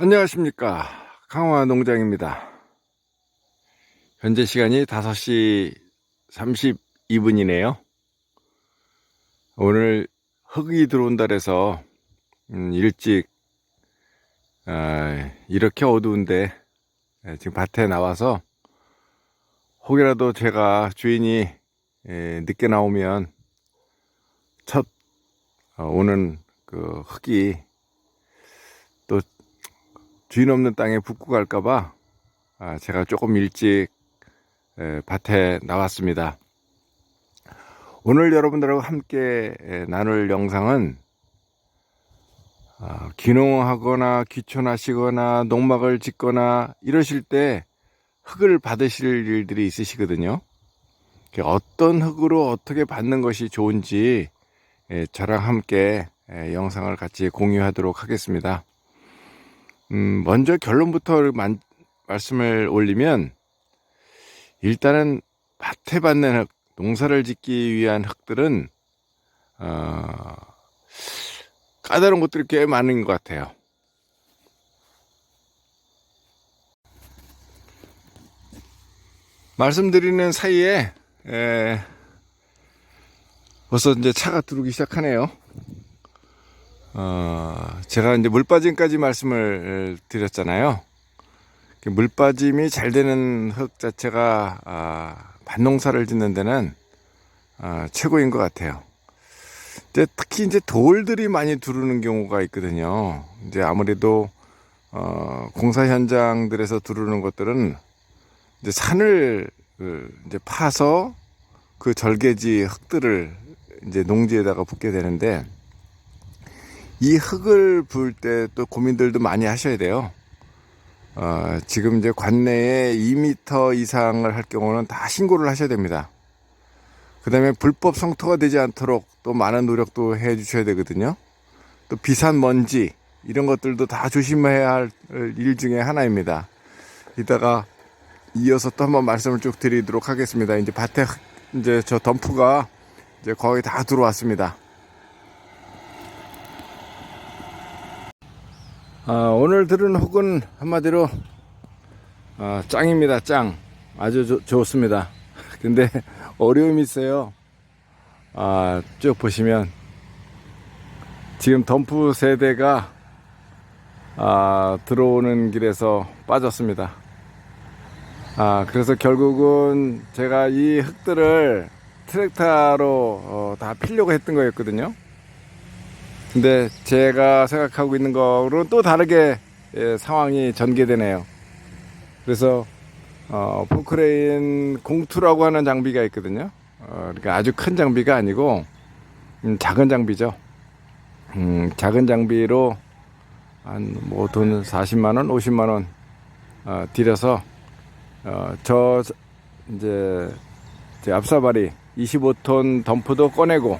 안녕하십니까. 강화 농장입니다. 현재 시간이 5시 32분이네요. 오늘 흙이 들어온다 그래서 음, 일찍 아, 이렇게 어두운데 예, 지금 밭에 나와서 혹이라도 제가 주인이 예, 늦게 나오면 첫 어, 오는 그 흙이 또 주인 없는 땅에 붙고 갈까봐 아, 제가 조금 일찍 에, 밭에 나왔습니다. 오늘 여러분들하고 함께 에, 나눌 영상은 아, 귀농하거나 귀촌하시거나 농막을 짓거나 이러실 때 흙을 받으실 일들이 있으시거든요. 그 어떤 흙으로 어떻게 받는 것이 좋은지 에, 저랑 함께 에, 영상을 같이 공유하도록 하겠습니다. 음, 먼저 결론부터 만- 말씀을 올리면 일단은 밭에 받는 흙, 농사를 짓기 위한 흙들은 어, 까다로운 것들이 꽤 많은 것 같아요. 말씀드리는 사이에 에, 벌써 이제 차가 들어오기 시작하네요. 어, 제가 이제 물 빠짐까지 말씀을 드렸잖아요. 그물 빠짐이 잘 되는 흙 자체가 아, 밭농사를 짓는 데는 아, 최고인 것 같아요. 이제 특히 이제 돌들이 많이 두르는 경우가 있거든요. 이제 아무래도 어, 공사 현장들에서 두르는 것들은 이제 산을 그 이제 파서 그 절개지 흙들을 이제 농지에다가 붓게 되는데 이 흙을 부을 때 또 고민들도 많이 하셔야 돼요. 어, 지금 이제 관내에 2m 이상을 할 경우는 다 신고를 하셔야 됩니다. 그 다음에 불법 성토가 되지 않도록 또 많은 노력도 해 주셔야 되거든요. 또 비산 먼지, 이런 것들도 다 조심해야 할 일 중에 하나입니다. 이따가 이어서 또 한번 말씀을 쭉 드리도록 하겠습니다. 이제 밭에 흙- 이제 저 덤프가 이제 거의 다 들어왔습니다. 아, 오늘 들은 혹은 한마디로 아, 짱입니다. 짱. 아주 좋- 좋습니다. 근데 어려움이 있어요. 아, 쭉 보시면 지금 덤프 세대가 아, 들어오는 길에서 빠졌습니다. 아, 그래서 결국은 제가 이 흙들을 트랙터로 어, 다 필려고 했던 거였거든요. 근데 제가 생각하고 있는 거로는 또 다르게 예, 상황이 전개되네요. 그래서 어, 포크레인 공투라고 하는 장비가 있거든요. 어, 그러니까 아주 큰 장비가 아니고 음, 작은 장비죠. 음, 작은 장비로 한뭐돈 40만 원, 50만 원 어, 들여서 어, 저 이제 제 앞사발이 25톤 덤프도 꺼내고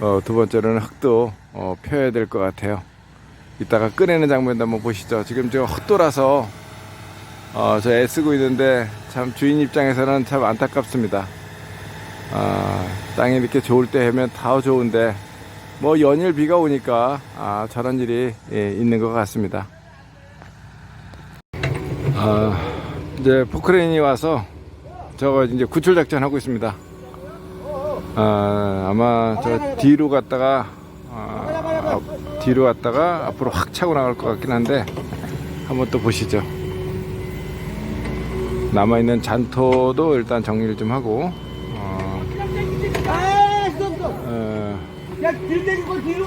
어, 두 번째로는 흙도 어, 펴야 될 것 같아요. 이따가 꺼내는 장면도 한번 보시죠. 지금 제가 헛돌아서 어, 저 애쓰고 있는데 참 주인 입장에서는 참 안타깝습니다. 아, 땅이 이렇게 좋을 때 하면 다 좋은데 뭐 연일 비가 오니까 아, 저런 일이 예, 있는 것 같습니다. 아, 이제 포크레인이 와서 저거 이제 구출 작전 하고 있습니다. 아, 아마 저 뒤로 갔다가 아, 앞- 뒤로 갔다가 앞으로 확 차고 나갈 것 같긴 한데 한번 또 보시죠. 남아 있는 잔토도 일단 정리를 좀 하고 어.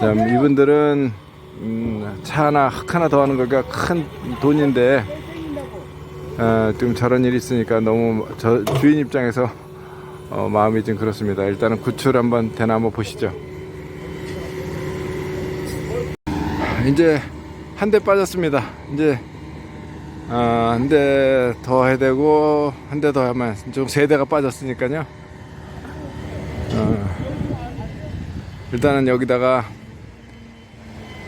어, 이분들은 음, 차 하나 흙 하나 더 하는 거가 큰 돈인데 어, 좀 저런 일이 있으니까 너무 저 주인 입장에서 어, 마음이 좀 그렇습니다. 일단은 구출 한번 되나 한번 보시죠. 이제 한 대 빠졌습니다. 이제 아, 한 대 더 해야 되고 한 대 더 하면 좀 세 대가 빠졌으니까요. 어, 일단은 여기다가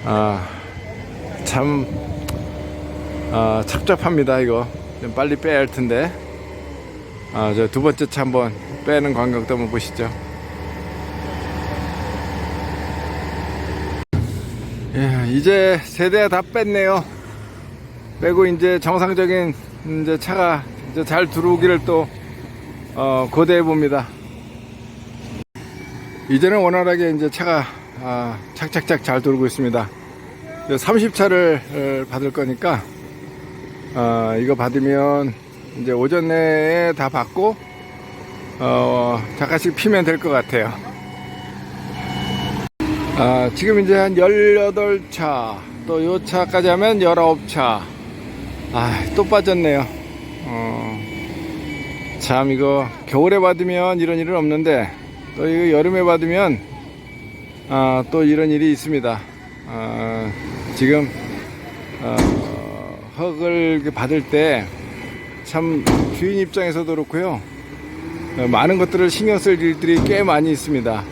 아, 참 아, 착잡합니다 이거 좀 빨리 빼야 할 텐데 아, 저 두 번째 차 한번 빼는 광경도 한번 보시죠 예, 이제 세대 다 뺐네요 빼고 이제 정상적인 이제 차가 이제 잘 들어오기를 또 어, 고대해 봅니다. 이제는 원활하게 이제 차가 아, 착착착 잘 돌고 있습니다. 30차를 받을 거니까 어, 이거 받으면 이제 오전 내에 다 받고 어, 잠깐씩 피면 될 것 같아요. 아, 지금 이제 한 18차, 또 요 차까지 하면 19차. 아, 또 빠졌네요. 어, 참, 이거 겨울에 받으면 이런 일은 없는데, 또 이거 여름에 받으면, 아, 또 이런 일이 있습니다. 아, 지금, 어, 흙을 이렇게 받을 때, 참, 주인 입장에서도 그렇고요. 어, 많은 것들을 신경 쓸 일들이 꽤 많이 있습니다.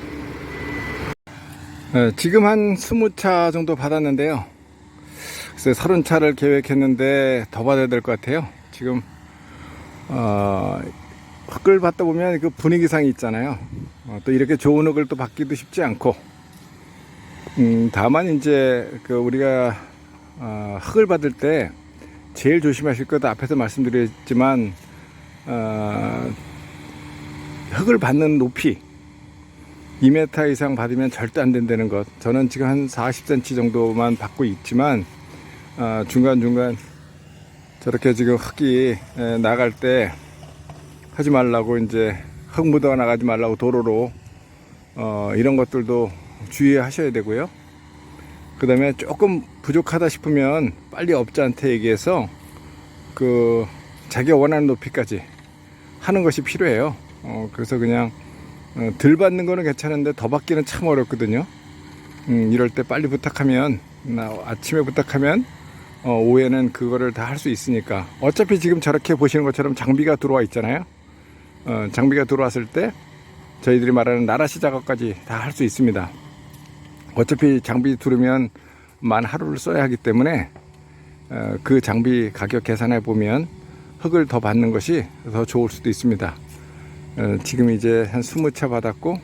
네, 지금 한 20차 정도 받았는데요. 그래서 30차를 계획했는데 더 받아야 될 것 같아요. 지금, 어, 흙을 받다 보면 그 분위기상이 있잖아요. 어, 또 이렇게 좋은 흙을 또 받기도 쉽지 않고, 음, 다만 이제 그 우리가, 어, 흙을 받을 때 제일 조심하실 것 앞에서 말씀드렸지만, 어, 흙을 받는 높이, 2m 이상 받으면 절대 안 된다는 것. 저는 지금 한 40cm 정도만 받고 있지만 어, 중간중간 저렇게 지금 흙이 에, 나갈 때 하지 말라고 이제 흙 묻어가 나가지 말라고 도로로 어, 이런 것들도 주의하셔야 되고요. 그 다음에 조금 부족하다 싶으면 빨리 업자한테 얘기해서 그 자기가 원하는 높이까지 하는 것이 필요해요. 어, 그래서 그냥 어, 덜 받는 거는 괜찮은데 더 받기는 참 어렵거든요. 음, 이럴 때 빨리 부탁하면 나 아침에 부탁하면 어, 오후에는 그거를 다 할 수 있으니까 어차피 지금 저렇게 보시는 것처럼 장비가 들어와 있잖아요. 어, 장비가 들어왔을 때 저희들이 말하는 나라시 작업까지 다 할 수 있습니다. 어차피 장비 들으면 만 하루를 써야 하기 때문에 어, 그 장비 가격 계산해 보면 흙을 더 받는 것이 더 좋을 수도 있습니다. 어, 지금 이제 한 20차 받았고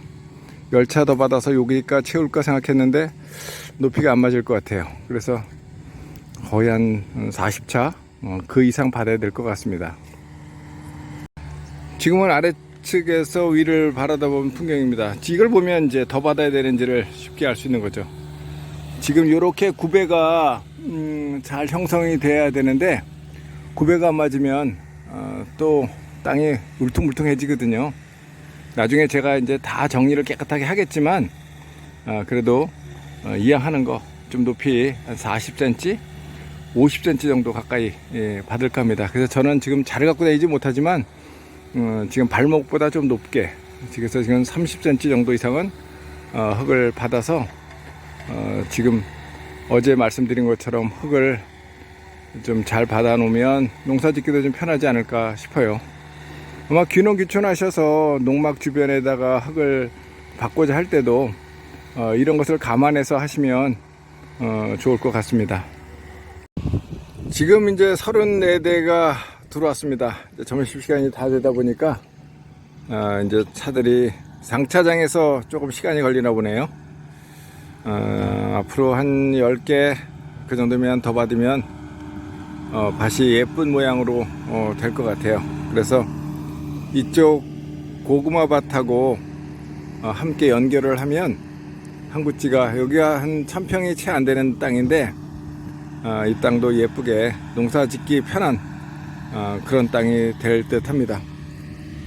10차 더 받아서 여기까 채울까 생각했는데 높이가 안 맞을 것 같아요. 그래서 거의 한 40차 어, 그 이상 받아야 될 것 같습니다. 지금은 아래측에서 위를 바라다본 풍경입니다. 이걸 보면 이제 더 받아야 되는지를 쉽게 알 수 있는 거죠. 지금 이렇게 구배가 음, 잘 형성이 돼야 되는데 구배가 안 맞으면 어, 또 땅이 울퉁불퉁해지거든요. 나중에 제가 이제 다 정리를 깨끗하게 하겠지만, 어, 그래도 어, 이왕 하는 거 좀 높이 한 40cm, 50cm 정도 가까이 예, 받을까 합니다. 그래서 저는 지금 잘 갖고 다니지 못하지만, 어, 지금 발목보다 좀 높게, 그래서 지금 30cm 정도 이상은 어, 흙을 받아서 어, 지금 어제 말씀드린 것처럼 흙을 좀 잘 받아 놓으면 농사 짓기도 좀 편하지 않을까 싶어요. 아마 귀농 귀촌하셔서 농막 주변에다가 흙을 받고자 할 때도 어, 이런 것을 감안해서 하시면 어, 좋을 것 같습니다. 지금 이제 34대가 들어왔습니다. 이제 점심시간이 다 되다 보니까 어, 이제 차들이 상차장에서 조금 시간이 걸리나 보네요. 어, 앞으로 한 10개 그 정도면 더 받으면 어, 밭이 예쁜 모양으로 어, 될 것 같아요. 그래서 이쪽 고구마 밭하고 어, 함께 연결을 하면 항구지가 여기가 한 천평이 채 안 되는 땅인데 어, 이 땅도 예쁘게 농사 짓기 편한 어, 그런 땅이 될 듯 합니다.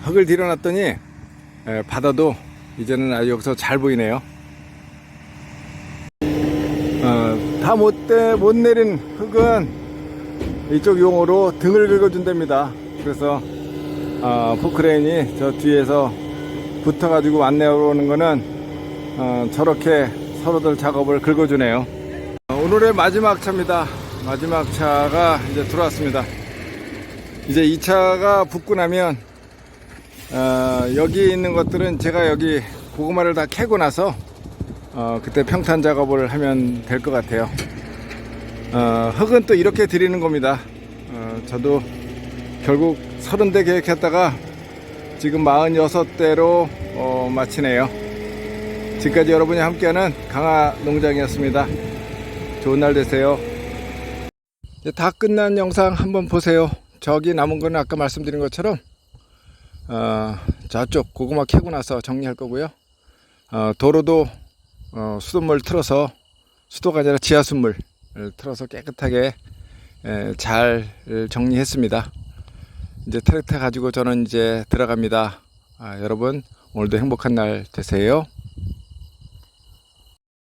흙을 들여놨더니 에, 바다도 이제는 아주 여기서 잘 보이네요. 어, 다 못, 못 내린 흙은 이쪽 용어로 등을 긁어준답니다. 그래서 어, 포크레인이 저 뒤에서 붙어가지고 안내오는 거는 어, 저렇게 서로들 작업을 긁어주네요. 어, 오늘의 마지막 차입니다. 마지막 차가 이제 들어왔습니다. 이제 이 차가 붙고 나면 어, 여기 있는 것들은 제가 여기 고구마를 다 캐고 나서 어, 그때 평탄 작업을 하면 될 것 같아요. 어, 흙은 또 이렇게 드리는 겁니다. 어, 저도 결국 30대 계획했다가 지금 46대로 어, 마치네요. 지금까지 여러분이 함께하는 강화 농장이었습니다. 좋은 날 되세요. 다 끝난 영상 한번 보세요. 저기 남은 거는 아까 말씀드린 것처럼 어, 저쪽 고구마 캐고 나서 정리할 거고요. 어, 도로도 어, 수돗물 틀어서 수도가 아니라 지하수물 틀어서 깨끗하게 에, 잘 정리했습니다. 이제 트랙터 가지고 저는 이제 들어갑니다. 아, 여러분 오늘도 행복한 날 되세요.